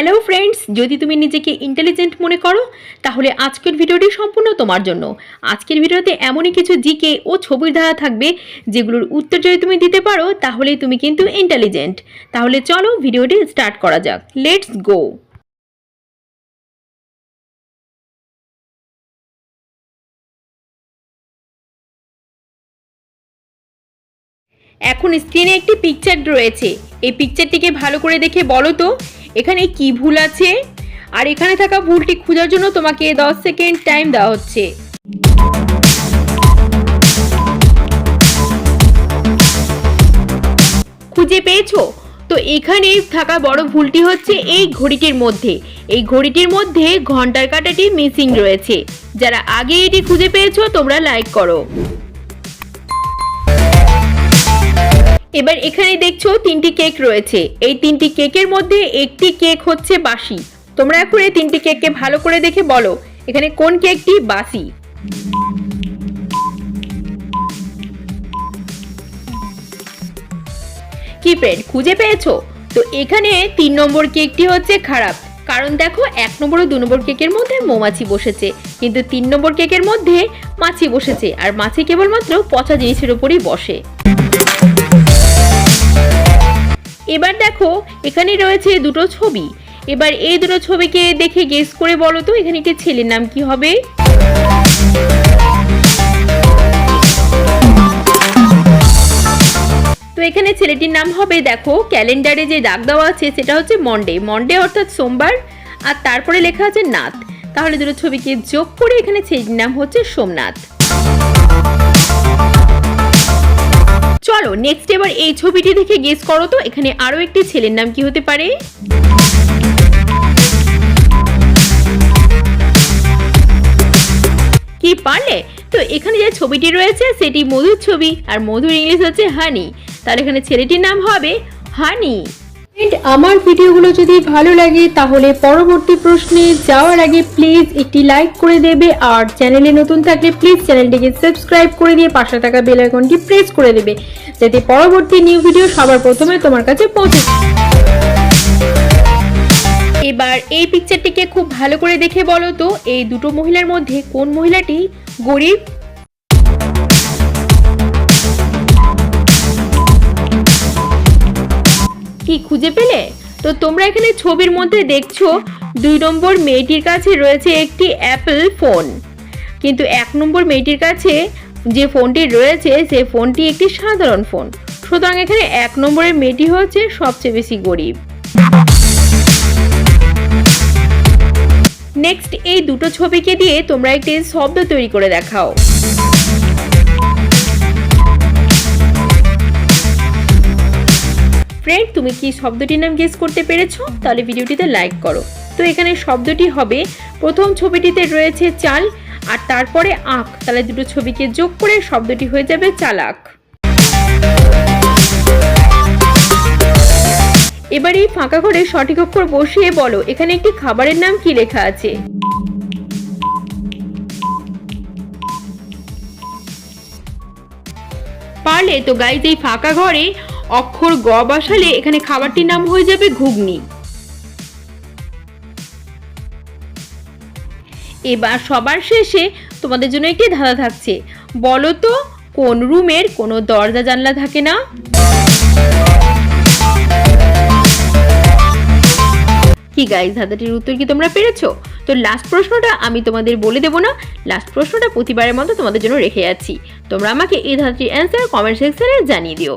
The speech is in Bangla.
হ্যালো ফ্রেন্ডস যদি তুমি নিজেকে ইন্টেলিজেন্ট মনে করো, তাহলে আজকের ভিডিওটি সম্পূর্ণ তোমার জন্য। আজকের ভিডিওতে এমনই কিছু জিকে ও ছবির ধারা থাকবে, যেগুলোর উত্তর যদি তুমি দিতে পারো, তাহলেই তুমি কিন্তু ইন্টেলিজেন্ট তাহলে চলো ভিডিওটি স্টার্ট করা যাক। লেটস গো এখন স্ক্রিনে একটি পিকচার রয়েছে। এই পিকচারটিকে ভালো করে দেখে বলো তো এখানে কি ভুল আছে? আর এখানে থাকা ভুলটি খোঁজার জন্য তোমাকে দশ সেকেন্ড টাইম দেওয়া হচ্ছে। খুঁজে পেয়েছ? তো এখানে থাকা বড় ভুলটি হচ্ছে এই ঘড়িটির মধ্যে। এই ঘড়িটির মধ্যে ঘণ্টার কাটাটি মিসিং রয়েছে। যারা আগে এটি খুঁজে পেয়েছ, তোমরা লাইক করো। এবার এখানে দেখছ তিনটি কেক রয়েছে। এই তিনটি কেকের মধ্যে একটি কেক হচ্ছে বাসি। তোমরা এখন এই তিনটি কেককে ভালো করে দেখে বলো, এখানে কোন কেকটি বাসি? কি ফ্রেন্ড খুঁজে পেয়েছ? তো এখানে তিন নম্বর কেকটি হচ্ছে খারাপ। কারণ দেখো, এক নম্বর ও দু নম্বর কেকের মধ্যে মৌমাছি বসেছে। কিন্তু তিন নম্বর কেকের মধ্যে মাছি বসেছে। আর মাছি কেবলমাত্র পচা জিনিসের উপরই বসে। এবার দেখো, এখানে রয়েছে দুটো ছবি। এবার এই দুটো ছবিকে দেখে গেস করে বলো তো, এখানে একটি ছেলের নাম কি হবে? তো এখানে ছেলেটির নাম হবে, দেখো, ক্যালেন্ডারে যে দাগ দেওয়া আছে, সেটা হচ্ছে মন্ডে মন্ডে অর্থাৎ সোমবার, আর তারপরে লেখা আছে নাথ। তাহলে দুটো ছবিকে যোগ করে এখানে ছেলেটির নাম হচ্ছে সোমনাথ। চলো নেক্সট এবার এই ছবিটি দেখে গেস করো তো, এখানে আরও একটি ছেলের নাম কি হতে পারে? কি পারলে? তো এখানে যে ছবিটি রয়েছে, সেটি মধুর ছবি, আর মধুর ইংলিশ হচ্ছে হানি। তাহলে এখানে ছেলেটির নাম হবে হানি। আমার ভিডিওগুলো যদি ভালো লাগে, তাহলে পরবর্তী প্রশ্নে যাওয়ার আগে প্লিজ একটি লাইক করে দেবে। আর চ্যানেলে নতুন থাকলে প্লিজ চ্যানেলটিকে সাবস্ক্রাইব করে দিয়ে পাশে থাকা বেল আইকনটি প্রেস করে দেবে। যাতে পরবর্তী নিউ ভিডিও সবার প্রথমে তোমার কাছে পৌঁছে এবার এই পিকচারটিকে খুব ভালো করে দেখে বলো তো, এই দুটো মহিলার মধ্যে কোন মহিলাটি গরিব কি খুঁজে পেলে? তো তোমরা এখানে ছবির মধ্যে দেখছ, দুই নম্বর মেয়েটির কাছে রয়েছে একটি অ্যাপেল ফোন কিন্তু এক নম্বর মেয়েটির কাছে যে ফোনটি রয়েছে, সেই ফোনটি একটি সাধারণ ফোন সুতরাং এখানে এক নম্বরের মেয়েটি হচ্ছে সবচেয়ে বেশি গরিব। নেক্সট এই দুটো ছবিকে দিয়ে তোমরা একটি শব্দ তৈরি করে দেখাও। ফ্রেন্ড তুমি কি শব্দটির নাম গেস করতে পেরেছ? তাহলে ভিডিওটিতে লাইক করো। তো এখানে শব্দটি হবে, প্রথম ছবিটিতে রয়েছে চাল আর তারপরে আঁক তাহলে দুটো ছবিকে যোগ করে শব্দটি হয়ে যাবে চালাক। এবার এই ফাঁকা ঘরে সঠিক অক্ষর বসিয়ে বলো, এখানে একটি খাবারের নাম কি লেখা আছে? পারলে তো গাইজ এই ফাঁকা ঘরে অক্ষর গ বসালে এখানে খাবারটির নাম হয়ে যাবে ঘুগনি। এবার সবার শেষে তোমাদের জন্য একটি ধাঁধা থাকছে। বলো তো, কোন রুমের কোনো দরজা জানলা থাকে না? কি গাইজ ধাঁধাটির উত্তর কি তোমরা পেরেছ? তো লাস্ট প্রশ্নটা আমি তোমাদের বলে দেবো না। লাস্ট প্রশ্নটা প্রতিবারের মতো তোমাদের জন্য রেখে যাচ্ছি। তোমরা আমাকে এই ধাঁধাটির অ্যান্সার কমেন্ট সেকশনে জানিয়ে দিও।